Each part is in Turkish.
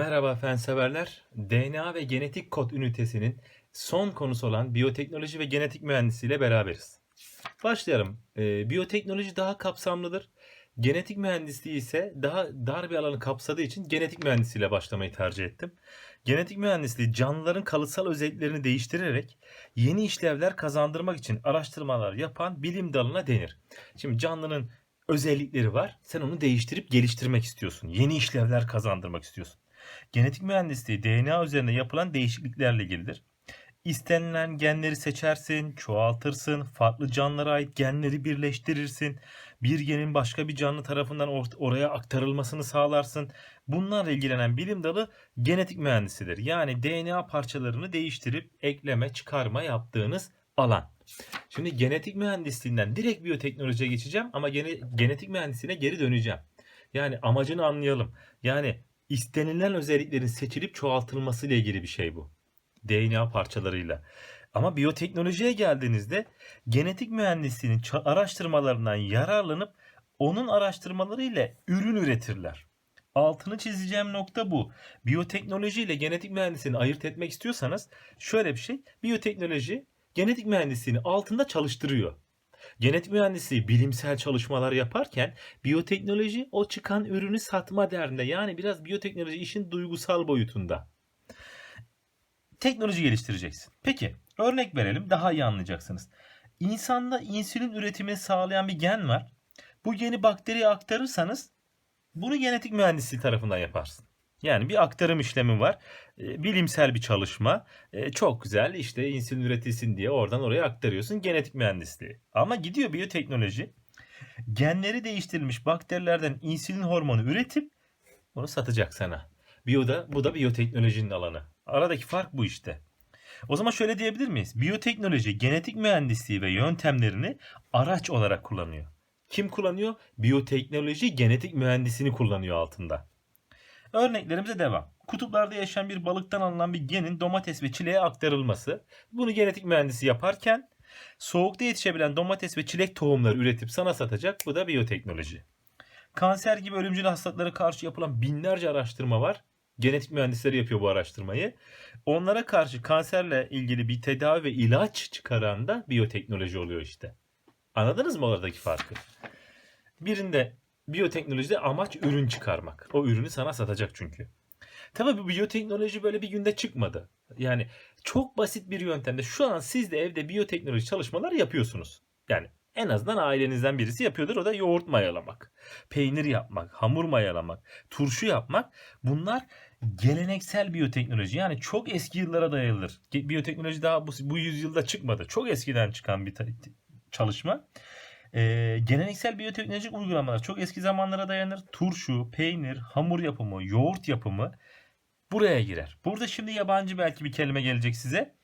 Merhaba fen severler. DNA ve genetik kod ünitesinin son konusu olan biyoteknoloji ve genetik mühendisliği ile beraberiz. Başlayalım. Ee, biyoteknoloji daha kapsamlıdır. Genetik mühendisliği ise daha dar bir alanı kapsadığı için genetik mühendisliği ile başlamayı tercih ettim. Genetik mühendisliği canlıların kalıtsal özelliklerini değiştirerek yeni işlevler kazandırmak için araştırmalar yapan bilim dalına denir. Şimdi canlının özellikleri var. Sen onu değiştirip geliştirmek istiyorsun. Yeni işlevler kazandırmak istiyorsun. Genetik mühendisliği DNA üzerine yapılan değişikliklerle ilgilidir. İstenilen genleri seçersin, çoğaltırsın, farklı canlılara ait genleri birleştirirsin. Bir genin başka bir canlı tarafından or- oraya aktarılmasını sağlarsın. Bunlarla ilgilenen bilim dalı genetik mühendisidir. Yani DNA parçalarını değiştirip ekleme, çıkarma yaptığınız alan. Şimdi genetik mühendisliğinden direkt biyoteknolojiye geçeceğim ama gene, genetik mühendisliğine geri döneceğim. Yani amacını anlayalım. Yani istenilen özelliklerin seçilip çoğaltılması ile ilgili bir şey bu. DNA parçalarıyla. Ama biyoteknolojiye geldiğinizde genetik mühendisliğinin araştırmalarından yararlanıp onun araştırmalarıyla ürün üretirler. Altını çizeceğim nokta bu. Biyoteknoloji ile genetik mühendisliğini ayırt etmek istiyorsanız şöyle bir şey. Biyoteknoloji genetik mühendisliğini altında çalıştırıyor. Genetik mühendisliği bilimsel çalışmalar yaparken biyoteknoloji o çıkan ürünü satma derdinde. Yani biraz biyoteknoloji işin duygusal boyutunda. Teknoloji geliştireceksin. Peki örnek verelim daha iyi anlayacaksınız. İnsanda insülin üretimini sağlayan bir gen var. Bu geni bakteriye aktarırsanız bunu genetik mühendisliği tarafından yaparsın. Yani bir aktarım işlemi var. E, bilimsel bir çalışma. E, çok güzel işte insülin üretilsin diye oradan oraya aktarıyorsun genetik mühendisliği. Ama gidiyor biyoteknoloji. Genleri değiştirilmiş bakterilerden insülin hormonu üretip onu satacak sana. Biyoda, bu da biyoteknolojinin alanı. Aradaki fark bu işte. O zaman şöyle diyebilir miyiz? Biyoteknoloji genetik mühendisliği ve yöntemlerini araç olarak kullanıyor. Kim kullanıyor? Biyoteknoloji genetik mühendisini kullanıyor altında. Örneklerimize devam. Kutuplarda yaşayan bir balıktan alınan bir genin domates ve çileğe aktarılması. Bunu genetik mühendisi yaparken soğukta yetişebilen domates ve çilek tohumları üretip sana satacak. Bu da biyoteknoloji. Kanser gibi ölümcül hastalıklara karşı yapılan binlerce araştırma var. Genetik mühendisleri yapıyor bu araştırmayı. Onlara karşı kanserle ilgili bir tedavi ve ilaç çıkaran da biyoteknoloji oluyor işte. Anladınız mı oradaki farkı? Birinde biyoteknolojide amaç ürün çıkarmak. O ürünü sana satacak çünkü. Tabii bu biyoteknoloji böyle bir günde çıkmadı. Yani çok basit bir yöntemde şu an siz de evde biyoteknoloji çalışmalar yapıyorsunuz. Yani en azından ailenizden birisi yapıyordur. O da yoğurt mayalamak, peynir yapmak, hamur mayalamak, turşu yapmak. Bunlar geleneksel biyoteknoloji. Yani çok eski yıllara dayanılır. Biyoteknoloji daha bu, bu yüzyılda çıkmadı. Çok eskiden çıkan bir çalışma. Ee, geleneksel biyoteknolojik uygulamalar çok eski zamanlara dayanır. Turşu, peynir, hamur yapımı, yoğurt yapımı buraya girer. Burada şimdi yabancı belki bir kelime gelecek size.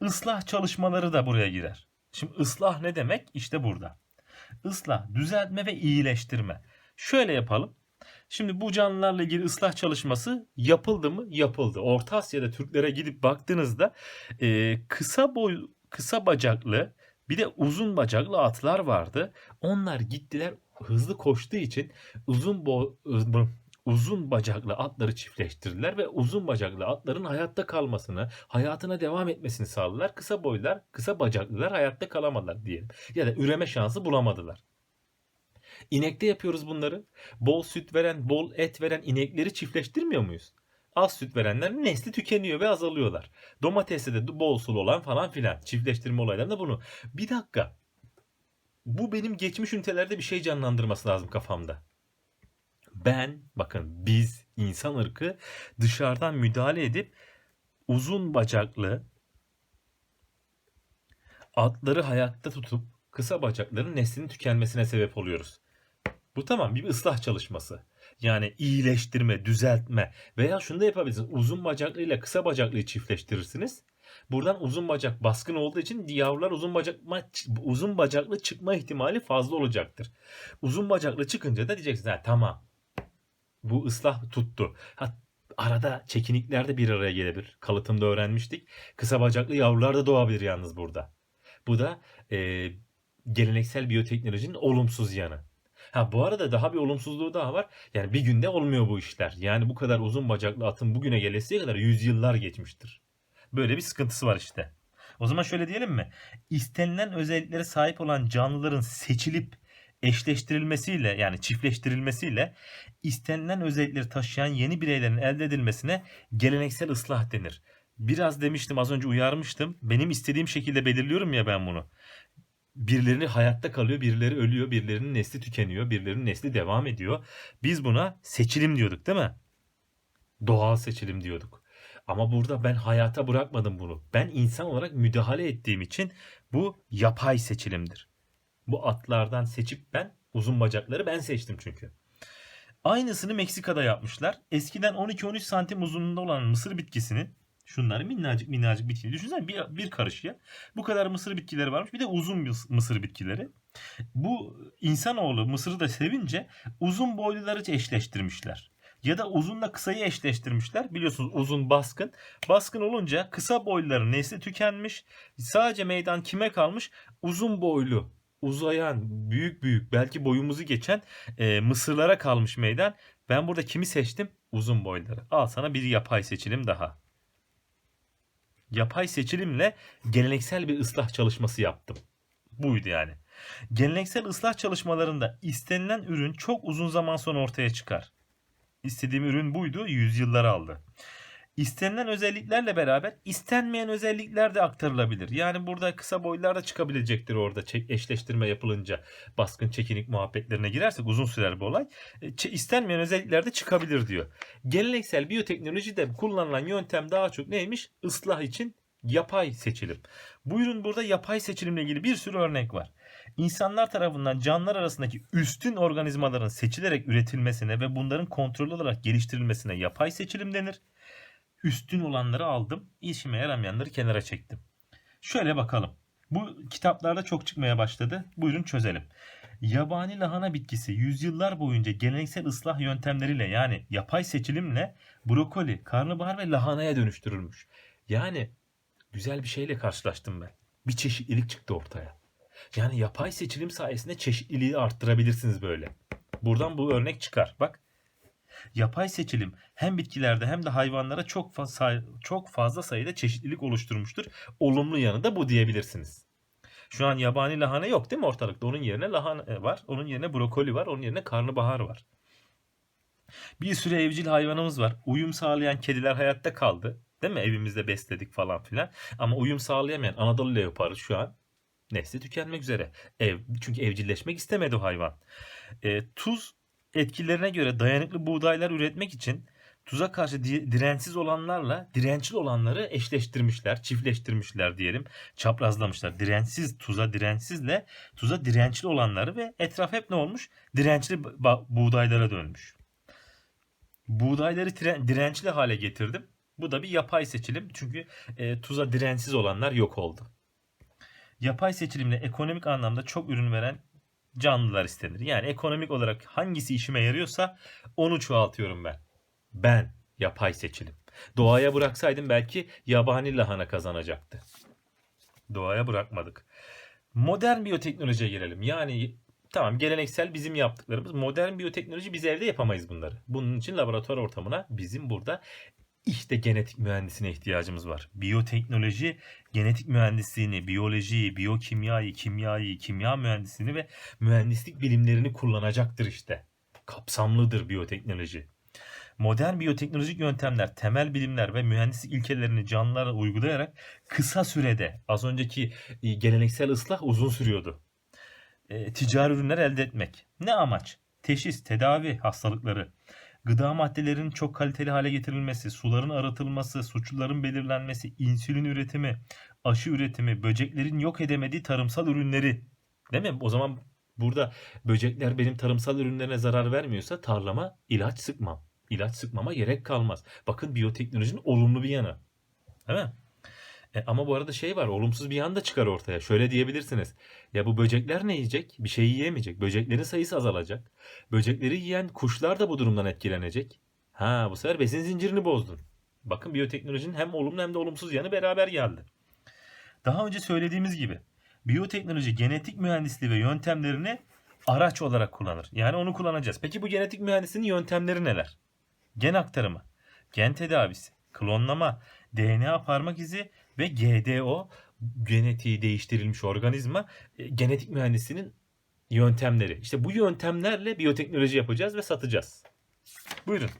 Islah çalışmaları da buraya girer. Şimdi ıslah ne demek? İşte burada. Islah, düzeltme ve iyileştirme. Şöyle yapalım. Şimdi bu canlılarla ilgili ıslah çalışması yapıldı mı? Yapıldı. Orta Asya'da Türklere gidip baktığınızda e, kısa boy, kısa bacaklı bir de uzun bacaklı atlar vardı. Onlar gittiler hızlı koştuğu için uzun bo uzun bacaklı atları çiftleştirdiler ve uzun bacaklı atların hayatta kalmasını, hayatına devam etmesini sağladılar. Kısa boylar, kısa bacaklılar hayatta kalamadılar diyelim. Ya da üreme şansı bulamadılar. İnekte yapıyoruz bunları. Bol süt veren, bol et veren inekleri çiftleştirmiyor muyuz? Az süt verenlerin nesli tükeniyor ve azalıyorlar. Domateste de bol sulu olan falan filan. Çiftleştirme olaylarında bunu. Bir dakika. Bu benim geçmiş ünitelerde bir şey canlandırması lazım kafamda. Ben, bakın biz insan ırkı dışarıdan müdahale edip uzun bacaklı atları hayatta tutup kısa bacakların neslinin tükenmesine sebep oluyoruz. Bu tamam bir ıslah çalışması. Yani iyileştirme, düzeltme veya şunu da yapabilirsiniz. Uzun bacaklı ile kısa bacaklıyı çiftleştirirsiniz. Buradan uzun bacak baskın olduğu için yavrular uzun bacak uzun bacaklı çıkma ihtimali fazla olacaktır. Uzun bacaklı çıkınca da diyeceksiniz ha tamam. Bu ıslah tuttu. Ha, arada çekinikler de bir araya gelebilir. Kalıtımda öğrenmiştik. Kısa bacaklı yavrular da doğabilir yalnız burada. Bu da e, geleneksel biyoteknolojinin olumsuz yanı. Ha bu arada daha bir olumsuzluğu daha var. Yani bir günde olmuyor bu işler. Yani bu kadar uzun bacaklı atın bugüne gelesiye kadar yüzyıllar geçmiştir. Böyle bir sıkıntısı var işte. O zaman şöyle diyelim mi? İstenilen özelliklere sahip olan canlıların seçilip eşleştirilmesiyle yani çiftleştirilmesiyle istenilen özellikleri taşıyan yeni bireylerin elde edilmesine geleneksel ıslah denir. Biraz demiştim az önce uyarmıştım. Benim istediğim şekilde belirliyorum ya ben bunu. Birileri hayatta kalıyor, birileri ölüyor, birilerinin nesli tükeniyor, birilerinin nesli devam ediyor. Biz buna seçilim diyorduk değil mi? Doğal seçilim diyorduk. Ama burada ben hayata bırakmadım bunu. Ben insan olarak müdahale ettiğim için bu yapay seçilimdir. Bu atlardan seçip ben uzun bacakları ben seçtim çünkü. Aynısını Meksika'da yapmışlar. Eskiden 12-13 santim uzunluğunda olan mısır bitkisinin şunları minnacık minnacık bitki. Düşünsene bir, bir karışıya bu kadar mısır bitkileri varmış. Bir de uzun mıs- mısır bitkileri. Bu insanoğlu mısırı da sevince uzun boyluları eşleştirmişler. Ya da uzunla kısayı eşleştirmişler. Biliyorsunuz uzun baskın. Baskın olunca kısa boyluların nesli tükenmiş. Sadece meydan kime kalmış? Uzun boylu, uzayan, büyük büyük belki boyumuzu geçen e, mısırlara kalmış meydan. Ben burada kimi seçtim? Uzun boyları. Al sana bir yapay seçilim daha. Yapay seçilimle geleneksel bir ıslah çalışması yaptım. Buydu yani. Geleneksel ıslah çalışmalarında istenilen ürün çok uzun zaman sonra ortaya çıkar. İstediğim ürün buydu, yüzyıllar aldı. İstenilen özelliklerle beraber istenmeyen özellikler de aktarılabilir. Yani burada kısa boylar da çıkabilecektir orada eşleştirme yapılınca. Baskın çekinik muhabbetlerine girersek uzun sürer bu olay. E, İstenmeyen özellikler de çıkabilir diyor. Geleneksel biyoteknolojide kullanılan yöntem daha çok neymiş? Islah için yapay seçilim. Buyurun burada yapay seçilimle ilgili bir sürü örnek var. İnsanlar tarafından canlılar arasındaki üstün organizmaların seçilerek üretilmesine ve bunların kontrollü olarak geliştirilmesine yapay seçilim denir. Üstün olanları aldım, işime yaramayanları kenara çektim. Şöyle bakalım. Bu kitaplarda çok çıkmaya başladı. Buyurun çözelim. Yabani lahana bitkisi yüzyıllar boyunca geleneksel ıslah yöntemleriyle yani yapay seçilimle brokoli, karnabahar ve lahanaya dönüştürülmüş. Yani güzel bir şeyle karşılaştım ben. Bir çeşitlilik çıktı ortaya. Yani yapay seçilim sayesinde çeşitliliği arttırabilirsiniz böyle. Buradan bu örnek çıkar. Bak. Yapay seçilim hem bitkilerde hem de hayvanlara çok fazla çok fazla sayıda çeşitlilik oluşturmuştur. Olumlu yanı da bu diyebilirsiniz. Şu an yabani lahana yok değil mi ortalıkta? Onun yerine lahana var. Onun yerine brokoli var. Onun yerine karnabahar var. Bir sürü evcil hayvanımız var. Uyum sağlayan kediler hayatta kaldı. Değil mi? Evimizde besledik falan filan. Ama uyum sağlayamayan Anadolu leoparı şu an nesli tükenmek üzere. Ev, çünkü evcilleşmek istemedi o hayvan. E, tuz etkilerine göre dayanıklı buğdaylar üretmek için tuza karşı di- dirençsiz olanlarla dirençli olanları eşleştirmişler, çiftleştirmişler diyelim. Çaprazlamışlar. Dirençsiz tuza dirençsizle tuza dirençli olanları ve etraf hep ne olmuş? Dirençli buğdaylara dönmüş. Buğdayları dirençli hale getirdim. Bu da bir yapay seçilim. Çünkü e, tuza dirençsiz olanlar yok oldu. Yapay seçilimle ekonomik anlamda çok ürün veren canlılar istenir. Yani ekonomik olarak hangisi işime yarıyorsa onu çoğaltıyorum ben. Ben yapay seçilim. Doğaya bıraksaydım belki yabani lahana kazanacaktı. Doğaya bırakmadık. Modern biyoteknolojiye gelelim. Yani tamam geleneksel bizim yaptıklarımız. Modern biyoteknoloji biz evde yapamayız bunları. Bunun için laboratuvar ortamına bizim burada işte genetik mühendisine ihtiyacımız var. Biyoteknoloji genetik mühendisliğini, biyolojiyi, biyokimyayı, kimyayı, kimya mühendisliğini ve mühendislik bilimlerini kullanacaktır işte. Kapsamlıdır biyoteknoloji. Modern biyoteknolojik yöntemler, temel bilimler ve mühendislik ilkelerini canlılara uygulayarak kısa sürede, az önceki e, geleneksel ıslah uzun sürüyordu. E, ticari ürünler elde etmek. Ne amaç? Teşhis, tedavi hastalıkları, gıda maddelerinin çok kaliteli hale getirilmesi, suların arıtılması, suçluların belirlenmesi, insülin üretimi, aşı üretimi, böceklerin yok edemediği tarımsal ürünleri. Değil mi? O zaman burada böcekler benim tarımsal ürünlerine zarar vermiyorsa tarlama ilaç sıkmam. İlaç sıkmama gerek kalmaz. Bakın biyoteknolojinin olumlu bir yanı. Değil mi? E, ama bu arada şey var, olumsuz bir yan da çıkar ortaya. Şöyle diyebilirsiniz. Ya bu böcekler ne yiyecek? Bir şey yiyemeyecek. Böceklerin sayısı azalacak. Böcekleri yiyen kuşlar da bu durumdan etkilenecek. Ha bu sefer besin zincirini bozdun. Bakın biyoteknolojinin hem olumlu hem de olumsuz yanı beraber geldi. Daha önce söylediğimiz gibi biyoteknoloji genetik mühendisliği ve yöntemlerini araç olarak kullanır. Yani onu kullanacağız. Peki bu genetik mühendisliğinin yöntemleri neler? Gen aktarımı, gen tedavisi, klonlama, DNA parmak izi ve GDO genetiği değiştirilmiş organizma e, genetik mühendisliğinin yöntemleri. İşte bu yöntemlerle biyoteknoloji yapacağız ve satacağız. Buyurun.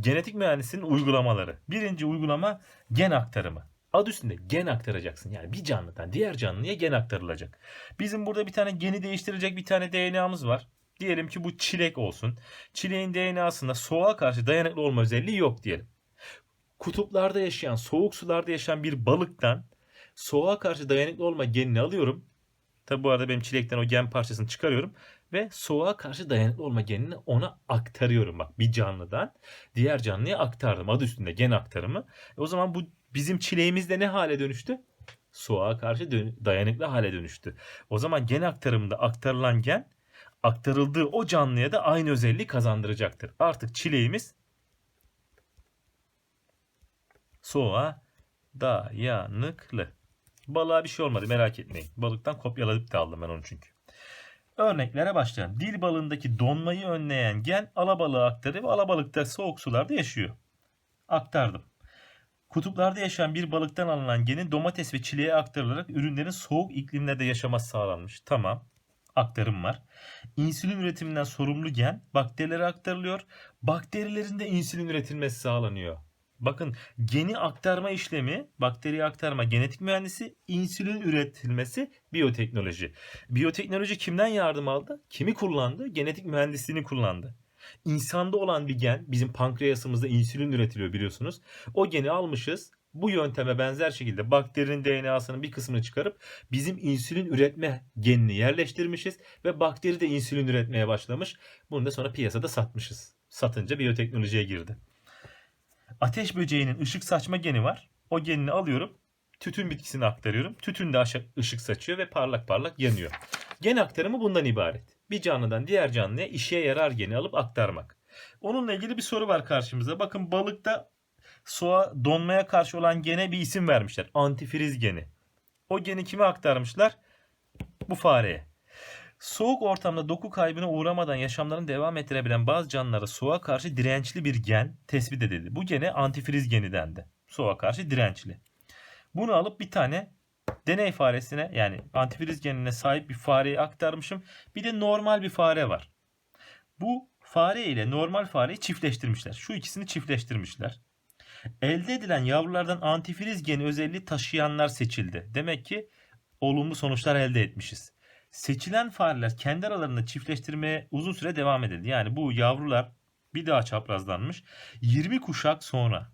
Genetik mühendisliğinin uygulamaları. Birinci uygulama gen aktarımı. Adı üstünde gen aktaracaksın. Yani bir canlıdan diğer canlıya gen aktarılacak. Bizim burada bir tane geni değiştirecek bir tane DNA'mız var. Diyelim ki bu çilek olsun. Çileğin DNA'sında soğuğa karşı dayanıklı olma özelliği yok diyelim. Kutuplarda yaşayan, soğuk sularda yaşayan bir balıktan soğuğa karşı dayanıklı olma genini alıyorum. Tabi bu arada benim çilekten o gen parçasını çıkarıyorum ve soğuğa karşı dayanıklı olma genini ona aktarıyorum. Bak bir canlıdan diğer canlıya aktardım. Adı üstünde gen aktarımı. E o zaman bu bizim çileğimiz de ne hale dönüştü? Soğuğa karşı dayanıklı hale dönüştü. O zaman gen aktarımında aktarılan gen aktarıldığı o canlıya da aynı özelliği kazandıracaktır. Artık çileğimiz soğuğa dayanıklı. Balığa bir şey olmadı merak etmeyin. Balıktan kopyaladık da aldım ben onu çünkü. Örneklere başlayalım. Dil balığındaki donmayı önleyen gen alabalığa aktarıyor ve alabalıkta soğuk sularda yaşıyor. Aktardım. Kutuplarda yaşayan bir balıktan alınan genin domates ve çileğe aktarılarak ürünlerin soğuk iklimlerde yaşaması sağlanmış. Tamam. Aktarım var. İnsülin üretiminden sorumlu gen bakterilere aktarılıyor. Bakterilerin de insülin üretilmesi sağlanıyor. Bakın geni aktarma işlemi, bakteriye aktarma genetik mühendisi, insülin üretilmesi biyoteknoloji. Biyoteknoloji kimden yardım aldı? Kimi kullandı? Genetik mühendisliğini kullandı. İnsanda olan bir gen, bizim pankreasımızda insülin üretiliyor biliyorsunuz. O geni almışız. Bu yönteme benzer şekilde bakterinin DNA'sının bir kısmını çıkarıp bizim insülin üretme genini yerleştirmişiz ve bakteri de insülin üretmeye başlamış. Bunu da sonra piyasada satmışız. Satınca biyoteknolojiye girdi. Ateş böceğinin ışık saçma geni var. O genini alıyorum. Tütün bitkisine aktarıyorum. Tütün de aşağı ışık saçıyor ve parlak parlak yanıyor. Gen aktarımı bundan ibaret. Bir canlıdan diğer canlıya işe yarar geni alıp aktarmak. Onunla ilgili bir soru var karşımıza. Bakın balıkta soğa donmaya karşı olan gene bir isim vermişler. Antifriz geni. O geni kime aktarmışlar? Bu fareye. Soğuk ortamda doku kaybına uğramadan yaşamlarını devam ettirebilen bazı canlılara soğuğa karşı dirençli bir gen tespit edildi. Bu gene antifriz geni dendi. Soğuğa karşı dirençli. Bunu alıp bir tane deney faresine yani antifriz genine sahip bir fareye aktarmışım. Bir de normal bir fare var. Bu fare ile normal fareyi çiftleştirmişler. Şu ikisini çiftleştirmişler. Elde edilen yavrulardan antifriz geni özelliği taşıyanlar seçildi. Demek ki olumlu sonuçlar elde etmişiz. Seçilen fareler kendi aralarında çiftleştirmeye uzun süre devam edildi. Yani bu yavrular bir daha çaprazlanmış. 20 kuşak sonra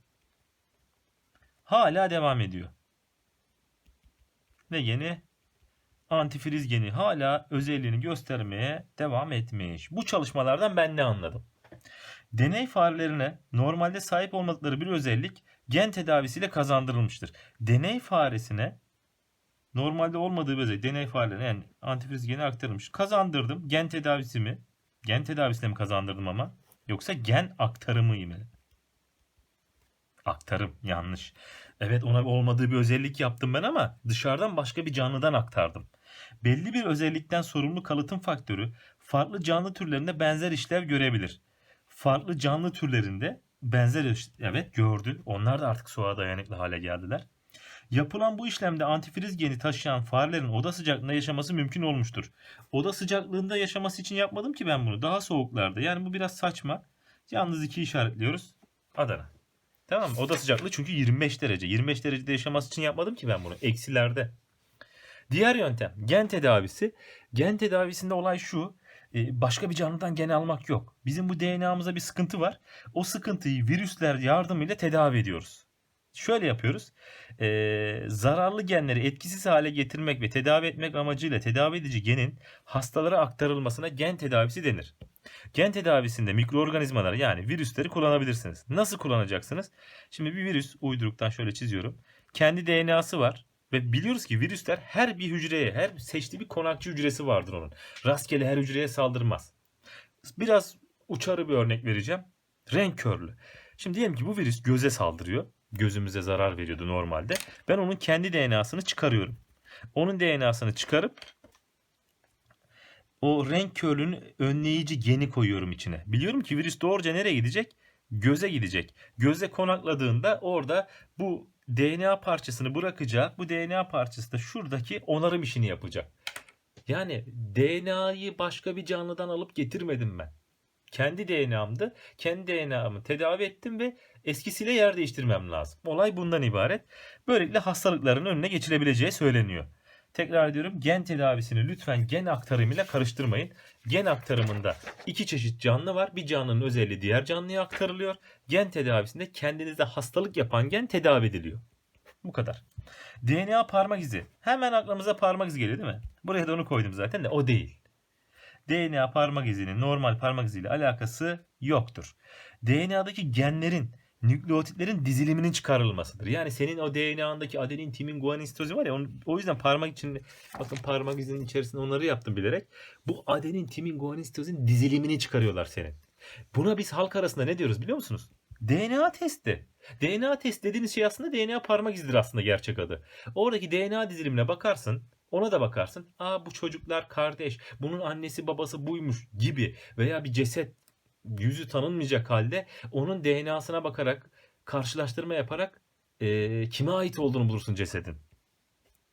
hala devam ediyor. Ve yeni antifriz geni hala özelliğini göstermeye devam etmiş. Bu çalışmalardan ben ne anladım? Deney farelerine normalde sahip olmadıkları bir özellik gen tedavisiyle kazandırılmıştır. Deney faresine normalde olmadığı bir özellik deney farelerine yani antifriz geni aktarılmış. Kazandırdım. Gen tedavisi mi? Gen tedavisiyle mi kazandırdım ama? Yoksa gen aktarımı mı? Aktarım yanlış. Evet ona olmadığı bir özellik yaptım ben ama dışarıdan başka bir canlıdan aktardım. Belli bir özellikten sorumlu kalıtım faktörü farklı canlı türlerinde benzer işlev görebilir. Farklı canlı türlerinde benzer evet gördü. Onlar da artık soğuğa dayanıklı hale geldiler. Yapılan bu işlemde antifriz geni taşıyan farelerin oda sıcaklığında yaşaması mümkün olmuştur. Oda sıcaklığında yaşaması için yapmadım ki ben bunu. Daha soğuklarda. Yani bu biraz saçma. Yalnız iki işaretliyoruz. Adana. Tamam mı? Oda sıcaklığı çünkü 25 derece. 25 derecede yaşaması için yapmadım ki ben bunu. Eksilerde. Diğer yöntem gen tedavisi. Gen tedavisinde olay şu. e, Başka bir canlıdan gen almak yok. Bizim bu DNA'mıza bir sıkıntı var. O sıkıntıyı virüsler yardımıyla tedavi ediyoruz. Şöyle yapıyoruz. e, zararlı genleri etkisiz hale getirmek ve tedavi etmek amacıyla tedavi edici genin hastalara aktarılmasına gen tedavisi denir. Gen tedavisinde mikroorganizmaları yani virüsleri kullanabilirsiniz. Nasıl kullanacaksınız? Şimdi bir virüs uyduruktan şöyle çiziyorum. Kendi DNA'sı var ve biliyoruz ki virüsler her bir hücreye, her seçtiği bir konakçı hücresi vardır onun. Rastgele her hücreye saldırmaz. Biraz uçarı bir örnek vereceğim. Renk körlü. Şimdi diyelim ki bu virüs göze saldırıyor. Gözümüze zarar veriyordu normalde. Ben onun kendi DNA'sını çıkarıyorum. Onun DNA'sını çıkarıp o renk körlüğünün önleyici geni koyuyorum içine. Biliyorum ki virüs doğruca nereye gidecek? Göze gidecek. Göze konakladığında orada bu DNA parçasını bırakacak. Bu DNA parçası da şuradaki onarım işini yapacak. Yani DNA'yı başka bir canlıdan alıp getirmedim ben. Kendi DNA'mdı. Kendi DNA'mı tedavi ettim ve eskisiyle yer değiştirmem lazım. Olay bundan ibaret. Böylelikle hastalıkların önüne geçilebileceği söyleniyor. Tekrar ediyorum gen tedavisini lütfen gen aktarımıyla karıştırmayın. Gen aktarımında iki çeşit canlı var. Bir canlının özelliği diğer canlıya aktarılıyor. Gen tedavisinde kendinizde hastalık yapan gen tedavi ediliyor. Bu kadar. DNA parmak izi. Hemen aklımıza parmak izi geliyor değil mi? Buraya da onu koydum zaten de o değil. DNA parmak izinin normal parmak iziyle alakası yoktur. DNA'daki genlerin nükleotitlerin diziliminin çıkarılmasıdır. Yani senin o DNA'ndaki adenin, timin, guanin, sitozin var ya onu, o yüzden parmak için bakın parmak izinin içerisinde onları yaptım bilerek. Bu adenin, timin, guanin, sitozin dizilimini çıkarıyorlar senin. Buna biz halk arasında ne diyoruz biliyor musunuz? DNA testi. DNA test dediğiniz şey aslında DNA parmak izidir aslında gerçek adı. Oradaki DNA dizilimine bakarsın. Ona da bakarsın. Aa bu çocuklar kardeş. Bunun annesi babası buymuş gibi. Veya bir ceset yüzü tanınmayacak halde onun DNA'sına bakarak karşılaştırma yaparak e, kime ait olduğunu bulursun cesedin.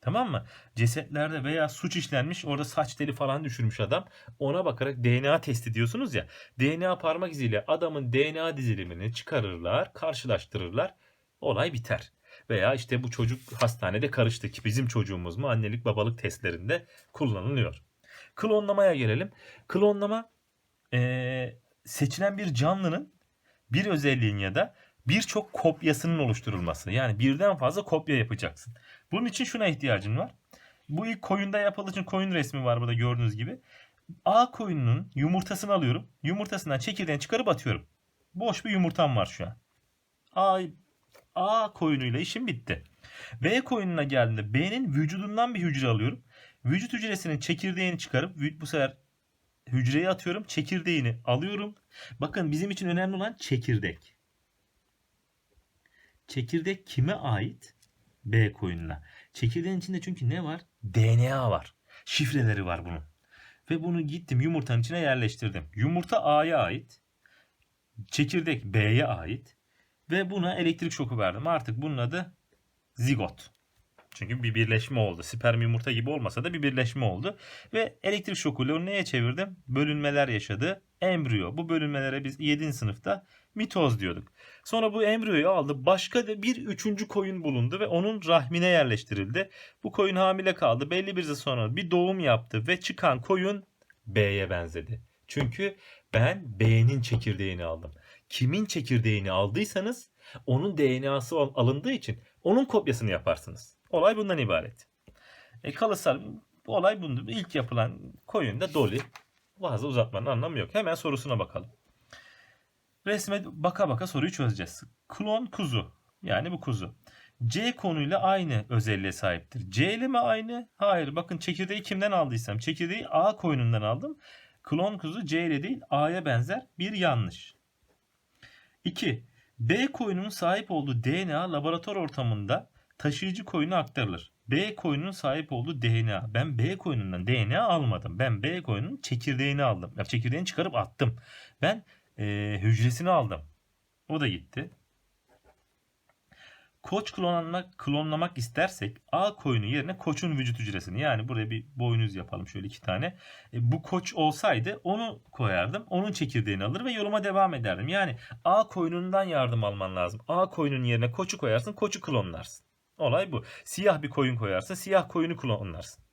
Tamam mı? Cesetlerde veya suç işlenmiş orada saç teli falan düşürmüş adam. Ona bakarak DNA testi diyorsunuz ya. DNA parmak iziyle adamın DNA dizilimini çıkarırlar, karşılaştırırlar. Olay biter. Veya işte bu çocuk hastanede karıştı ki bizim çocuğumuz mu annelik babalık testlerinde kullanılıyor. Klonlamaya gelelim. Klonlama eee, seçilen bir canlının bir özelliğin ya da birçok kopyasının oluşturulması. Yani birden fazla kopya yapacaksın. Bunun için şuna ihtiyacın var. Bu ilk koyunda yapıldığı için koyun resmi var burada gördüğünüz gibi. A koyununun yumurtasını alıyorum. Yumurtasından çekirdeğini çıkarıp atıyorum. Boş bir yumurtam var şu an. A, A koyunuyla işim bitti. B koyununa geldiğinde B'nin vücudundan bir hücre alıyorum. Vücut hücresinin çekirdeğini çıkarıp bu sefer hücreye atıyorum. Çekirdeğini alıyorum. Bakın bizim için önemli olan çekirdek. Çekirdek kime ait? B koyununa. Çekirdeğin içinde çünkü ne var? DNA var. Şifreleri var bunun. Ve bunu gittim yumurtanın içine yerleştirdim. Yumurta A'ya ait. Çekirdek B'ye ait. Ve buna elektrik şoku verdim. Artık bunun adı zigot. Çünkü bir birleşme oldu. Sperm yumurta gibi olmasa da bir birleşme oldu. Ve elektrik şokuyla onu neye çevirdim? Bölünmeler yaşadı. Embriyo. Bu bölünmelere biz 7. sınıfta mitoz diyorduk. Sonra bu embriyoyu aldı. Başka da bir üçüncü koyun bulundu ve onun rahmine yerleştirildi. Bu koyun hamile kaldı. Belli bir sonra bir doğum yaptı ve çıkan koyun B'ye benzedi. Çünkü ben B'nin çekirdeğini aldım. Kimin çekirdeğini aldıysanız onun DNA'sı al- alındığı için onun kopyasını yaparsınız. Olay bundan ibaret. E, kalıtsal bu olay bunun ilk yapılan koyun da Dolly. Fazla uzatmanın anlamı yok. Hemen sorusuna bakalım. Resme baka baka soruyu çözeceğiz. Klon kuzu. Yani bu kuzu. C konuyla aynı özelliğe sahiptir. C ile mi aynı? Hayır. Bakın çekirdeği kimden aldıysam. Çekirdeği A koyunundan aldım. Klon kuzu C ile değil A'ya benzer. Bir yanlış. 2. B koyunun sahip olduğu DNA laboratuvar ortamında taşıyıcı koyuna aktarılır. B koyunun sahip olduğu DNA. Ben B koyunundan DNA almadım. Ben B koyunun çekirdeğini aldım. Ya çekirdeğini çıkarıp attım. Ben eee, hücresini aldım. O da gitti. Koç klonlamak, klonlamak istersek A koyunu yerine koçun vücut hücresini yani buraya bir boynuz yapalım şöyle iki tane. E, bu koç olsaydı onu koyardım. Onun çekirdeğini alır ve yoluma devam ederdim. Yani A koyunundan yardım alman lazım. A koyunun yerine koçu koyarsın, koçu klonlarsın. Olay bu. Siyah bir koyun koyarsın, siyah koyunu klonlarsın.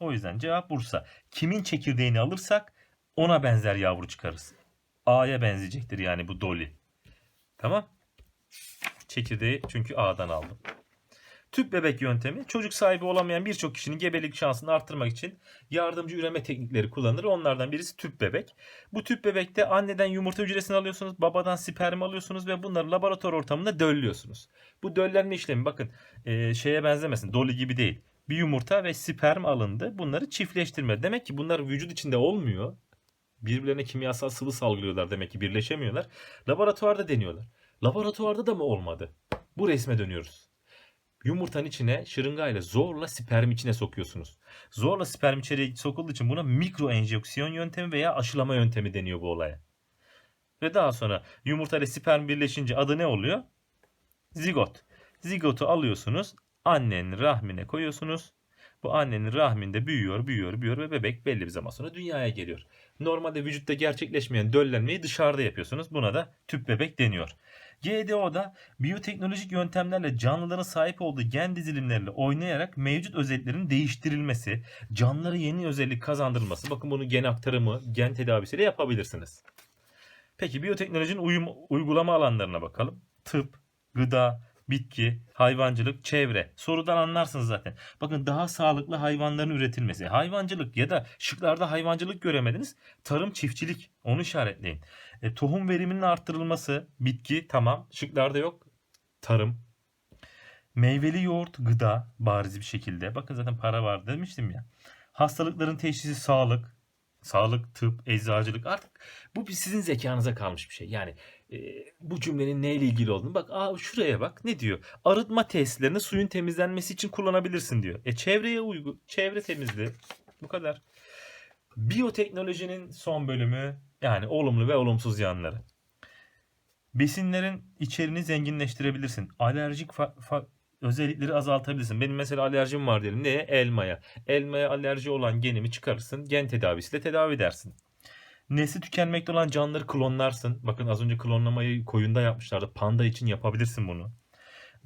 O yüzden cevap Bursa. Kimin çekirdeğini alırsak ona benzer yavru çıkarırız. A'ya benzeyecektir yani bu Dolly. Tamam. Çekirdeği çünkü A'dan aldım. Tüp bebek yöntemi çocuk sahibi olamayan birçok kişinin gebelik şansını arttırmak için yardımcı üreme teknikleri kullanılır. Onlardan birisi tüp bebek. Bu tüp bebekte anneden yumurta hücresini alıyorsunuz, babadan sperm alıyorsunuz ve bunları laboratuvar ortamında döllüyorsunuz. Bu döllenme işlemi bakın e, şeye benzemesin, doli gibi değil. Bir yumurta ve sperm alındı. Bunları çiftleştirme. Demek ki bunlar vücut içinde olmuyor. Birbirlerine kimyasal sıvı salgılıyorlar demek ki birleşemiyorlar. Laboratuvarda deniyorlar. Laboratuvarda da mı olmadı? Bu resme dönüyoruz. Yumurtanın içine şırıngayla zorla sperm içine sokuyorsunuz. Zorla sperm içeriye sokulduğu için buna mikro enjeksiyon yöntemi veya aşılama yöntemi deniyor bu olaya. Ve daha sonra yumurta ile sperm birleşince adı ne oluyor? Zigot. Zigotu alıyorsunuz, annenin rahmine koyuyorsunuz. Bu annenin rahminde büyüyor, büyüyor, büyüyor ve bebek belli bir zaman sonra dünyaya geliyor. Normalde vücutta gerçekleşmeyen döllenmeyi dışarıda yapıyorsunuz. Buna da tüp bebek deniyor. GDO'da biyoteknolojik yöntemlerle canlıların sahip olduğu gen dizilimleriyle oynayarak mevcut özelliklerin değiştirilmesi, canlılara yeni özellik kazandırılması. Bakın bunu gen aktarımı, gen tedavisiyle yapabilirsiniz. Peki biyoteknolojinin uyum, uygulama alanlarına bakalım. Tıp, gıda, bitki, hayvancılık, çevre. Sorudan anlarsınız zaten. Bakın daha sağlıklı hayvanların üretilmesi. Hayvancılık ya da şıklarda hayvancılık göremediniz. Tarım, çiftçilik. Onu işaretleyin. E, tohum veriminin arttırılması, bitki tamam. Şıklarda yok. Tarım. Meyveli yoğurt, gıda bariz bir şekilde. Bakın zaten para var demiştim ya. Hastalıkların teşhisi sağlık. Sağlık, tıp, eczacılık artık bu sizin zekanıza kalmış bir şey. Yani e, bu cümlenin neyle ilgili olduğunu bak aa şuraya bak ne diyor? Arıtma tesislerini suyun temizlenmesi için kullanabilirsin diyor. E çevreye uygun, çevre temizliği bu kadar. Biyoteknolojinin son bölümü yani olumlu ve olumsuz yanları. Besinlerin içeriğini zenginleştirebilirsin. Alerjik fa- fa- özellikleri azaltabilirsin. Benim mesela alerjim var diyelim. Neye? Elmaya. Elmaya alerji olan genimi çıkarırsın. Gen tedavisiyle tedavi edersin. Nesli tükenmekte olan canlıları klonlarsın. Bakın az önce klonlamayı koyunda yapmışlardı. Panda için yapabilirsin bunu.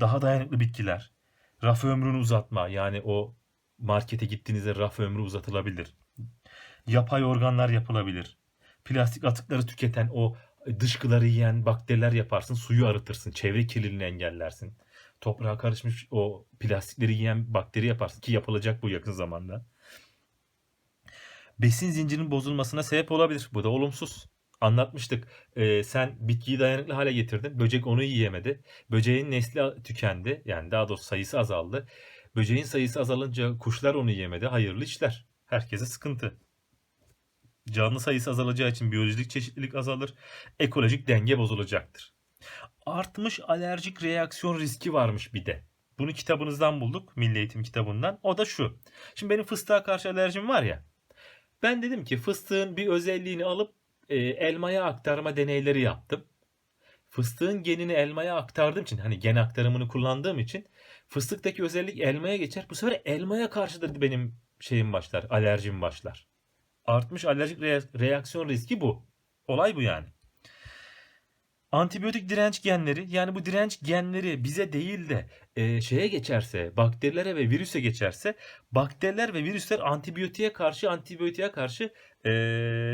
Daha dayanıklı bitkiler. Raf ömrünü uzatma. Yani o markete gittiğinizde raf ömrü uzatılabilir. Yapay organlar yapılabilir. Plastik atıkları tüketen o dışkıları yiyen bakteriler yaparsın. Suyu arıtırsın. Çevre kirliliğini engellersin. Toprağa karışmış o plastikleri yiyen bakteri yaparsın. Ki yapılacak bu yakın zamanda besin zincirinin bozulmasına sebep olabilir. Bu da olumsuz. Anlatmıştık. Ee, sen bitkiyi dayanıklı hale getirdin. Böcek onu yiyemedi. Böceğin nesli tükendi. Yani daha doğrusu sayısı azaldı. Böceğin sayısı azalınca kuşlar onu yiyemedi. Hayırlı işler. Herkese sıkıntı. Canlı sayısı azalacağı için biyolojik çeşitlilik azalır. Ekolojik denge bozulacaktır. Artmış alerjik reaksiyon riski varmış bir de. Bunu kitabınızdan bulduk. Milli Eğitim kitabından. O da şu. Şimdi benim fıstığa karşı alerjim var ya. Ben dedim ki fıstığın bir özelliğini alıp e, elmaya aktarma deneyleri yaptım. Fıstığın genini elmaya aktardığım için hani gen aktarımını kullandığım için fıstıktaki özellik elmaya geçer. Bu sefer elmaya karşı da benim şeyim başlar, alerjim başlar. Artmış alerjik re- reaksiyon riski bu. Olay bu yani. Antibiyotik direnç genleri yani bu direnç genleri bize değil de e, şeye geçerse bakterilere ve virüse geçerse bakteriler ve virüsler antibiyotiğe karşı antibiyotiğe karşı e,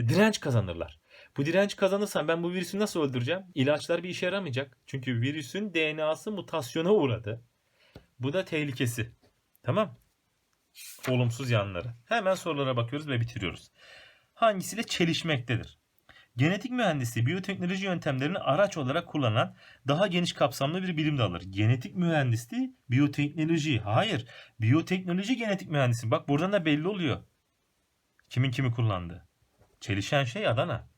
direnç kazanırlar. Bu direnç kazanırsam ben bu virüsü nasıl öldüreceğim? İlaçlar bir işe yaramayacak. Çünkü virüsün DNA'sı mutasyona uğradı. Bu da tehlikesi. Tamam. Olumsuz yanları. Hemen sorulara bakıyoruz ve bitiriyoruz. Hangisiyle çelişmektedir? Genetik mühendisliği biyoteknoloji yöntemlerini araç olarak kullanan daha geniş kapsamlı bir bilim dalıdır. Genetik mühendisliği biyoteknoloji. Hayır. Biyoteknoloji genetik mühendisliği. Bak buradan da belli oluyor. Kimin kimi kullandığı. Çelişen şey Adana.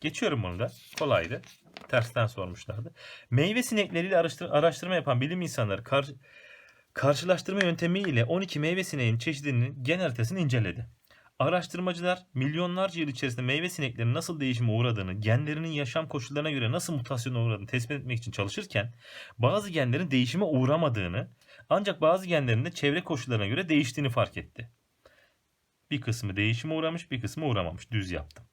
Geçiyorum bunu da. Kolaydı. Tersten sormuşlardı. Meyve sinekleriyle araştır- araştırma yapan bilim insanları kar- karşılaştırma yöntemiyle 12 meyve sineğin çeşidinin gen haritasını inceledi. Araştırmacılar milyonlarca yıl içerisinde meyve sineklerinin nasıl değişime uğradığını, genlerinin yaşam koşullarına göre nasıl mutasyona uğradığını tespit etmek için çalışırken bazı genlerin değişime uğramadığını ancak bazı genlerin de çevre koşullarına göre değiştiğini fark etti. Bir kısmı değişime uğramış, bir kısmı uğramamış. Düz yaptım.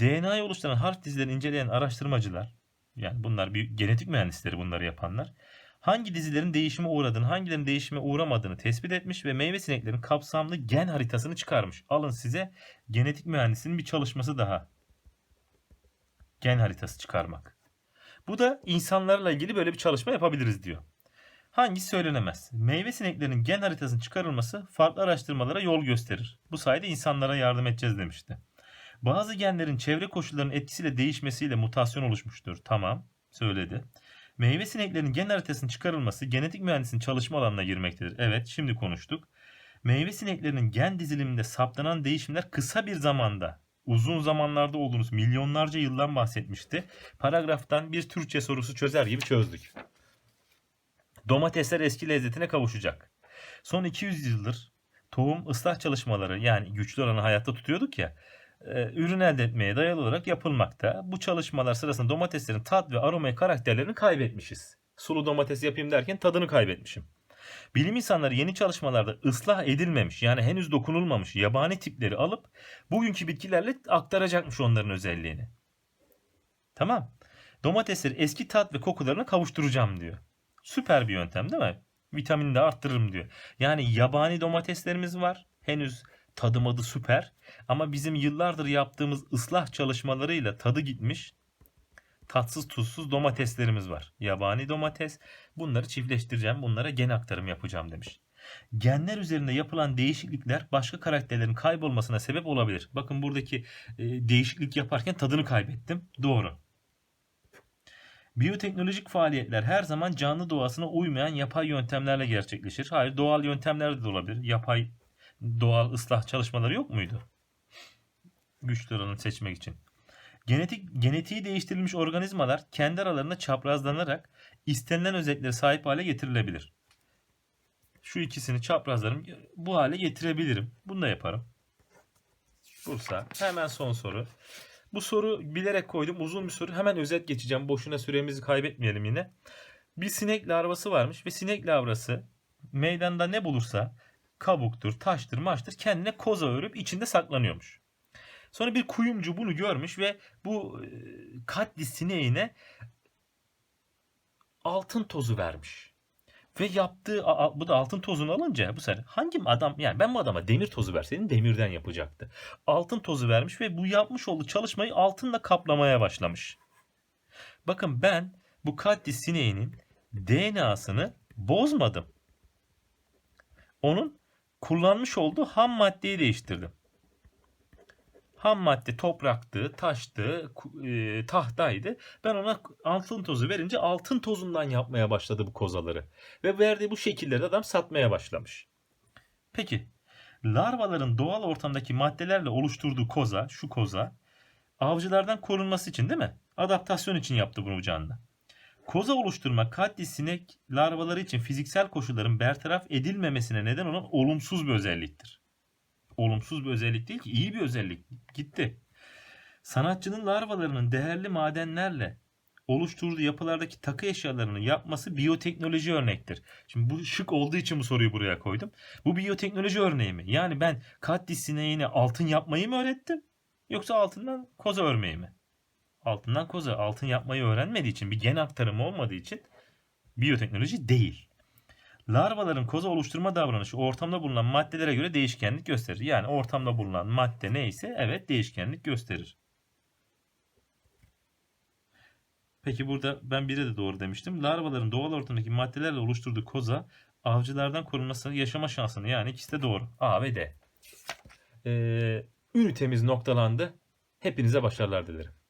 DNA'yı oluşturan harf dizilerini inceleyen araştırmacılar, yani bunlar bir genetik mühendisleri bunları yapanlar, hangi dizilerin değişime uğradığını, hangilerinin değişime uğramadığını tespit etmiş ve meyve sineklerin kapsamlı gen haritasını çıkarmış. Alın size genetik mühendisinin bir çalışması daha. Gen haritası çıkarmak. Bu da insanlarla ilgili böyle bir çalışma yapabiliriz diyor. Hangisi söylenemez? Meyve sineklerinin gen haritasının çıkarılması farklı araştırmalara yol gösterir. Bu sayede insanlara yardım edeceğiz demişti. Bazı genlerin çevre koşullarının etkisiyle değişmesiyle mutasyon oluşmuştur. Tamam, söyledi. Meyve sineklerinin gen haritasının çıkarılması genetik mühendisinin çalışma alanına girmektedir. Evet, şimdi konuştuk. Meyve sineklerinin gen diziliminde saptanan değişimler kısa bir zamanda, uzun zamanlarda olduğunuz milyonlarca yıldan bahsetmişti. Paragraftan bir Türkçe sorusu çözer gibi çözdük. Domatesler eski lezzetine kavuşacak. Son 200 yıldır tohum ıslah çalışmaları yani güçlü olanı hayatta tutuyorduk ya ürün elde etmeye dayalı olarak yapılmakta. Bu çalışmalar sırasında domateslerin tat ve aroma karakterlerini kaybetmişiz. Sulu domates yapayım derken tadını kaybetmişim. Bilim insanları yeni çalışmalarda ıslah edilmemiş yani henüz dokunulmamış yabani tipleri alıp bugünkü bitkilerle aktaracakmış onların özelliğini. Tamam. Domatesleri eski tat ve kokularına kavuşturacağım diyor. Süper bir yöntem değil mi? Vitamini de arttırırım diyor. Yani yabani domateslerimiz var. Henüz tadı madı süper. Ama bizim yıllardır yaptığımız ıslah çalışmalarıyla tadı gitmiş tatsız tuzsuz domateslerimiz var. Yabani domates. Bunları çiftleştireceğim. Bunlara gen aktarım yapacağım demiş. Genler üzerinde yapılan değişiklikler başka karakterlerin kaybolmasına sebep olabilir. Bakın buradaki e, değişiklik yaparken tadını kaybettim. Doğru. Biyoteknolojik faaliyetler her zaman canlı doğasına uymayan yapay yöntemlerle gerçekleşir. Hayır doğal yöntemler de olabilir. Yapay doğal ıslah çalışmaları yok muydu? Güçlü olanı seçmek için. Genetik genetiği değiştirilmiş organizmalar kendi aralarında çaprazlanarak istenilen özelliklere sahip hale getirilebilir. Şu ikisini çaprazlarım bu hale getirebilirim. Bunu da yaparım. Bursa. Hemen son soru. Bu soru bilerek koydum. Uzun bir soru. Hemen özet geçeceğim. Boşuna süremizi kaybetmeyelim yine. Bir sinek larvası varmış ve sinek larvası meydanda ne bulursa kabuktur, taştır, maçtır kendine koza örüp içinde saklanıyormuş. Sonra bir kuyumcu bunu görmüş ve bu e, katli sineğine altın tozu vermiş. Ve yaptığı bu da altın tozunu alınca bu sefer hangi adam yani ben bu adama demir tozu verseydim demirden yapacaktı. Altın tozu vermiş ve bu yapmış olduğu çalışmayı altınla kaplamaya başlamış. Bakın ben bu katli sineğinin DNA'sını bozmadım. Onun kullanmış olduğu ham maddeyi değiştirdim. Ham madde topraktı, taştı, e, tahtaydı. Ben ona altın tozu verince altın tozundan yapmaya başladı bu kozaları. Ve verdiği bu şekilleri adam satmaya başlamış. Peki, larvaların doğal ortamdaki maddelerle oluşturduğu koza, şu koza, avcılardan korunması için değil mi? Adaptasyon için yaptı bunu canlı. Koza oluşturmak katli sinek larvaları için fiziksel koşulların bertaraf edilmemesine neden olan olumsuz bir özelliktir olumsuz bir özellik değil ki iyi bir özellik. Gitti. Sanatçının larvalarının değerli madenlerle oluşturduğu yapılardaki takı eşyalarını yapması biyoteknoloji örnektir. Şimdi bu şık olduğu için bu soruyu buraya koydum. Bu biyoteknoloji örneği mi? Yani ben katli sineğine altın yapmayı mı öğrettim? Yoksa altından koza örmeyi mi? Altından koza, altın yapmayı öğrenmediği için, bir gen aktarımı olmadığı için biyoteknoloji değil. Larvaların koza oluşturma davranışı ortamda bulunan maddelere göre değişkenlik gösterir. Yani ortamda bulunan madde neyse evet değişkenlik gösterir. Peki burada ben bire de doğru demiştim. Larvaların doğal ortamdaki maddelerle oluşturduğu koza avcılardan korunmasını yaşama şansını yani ikisi de doğru. A ve D. Ee, ünitemiz noktalandı. Hepinize başarılar dilerim.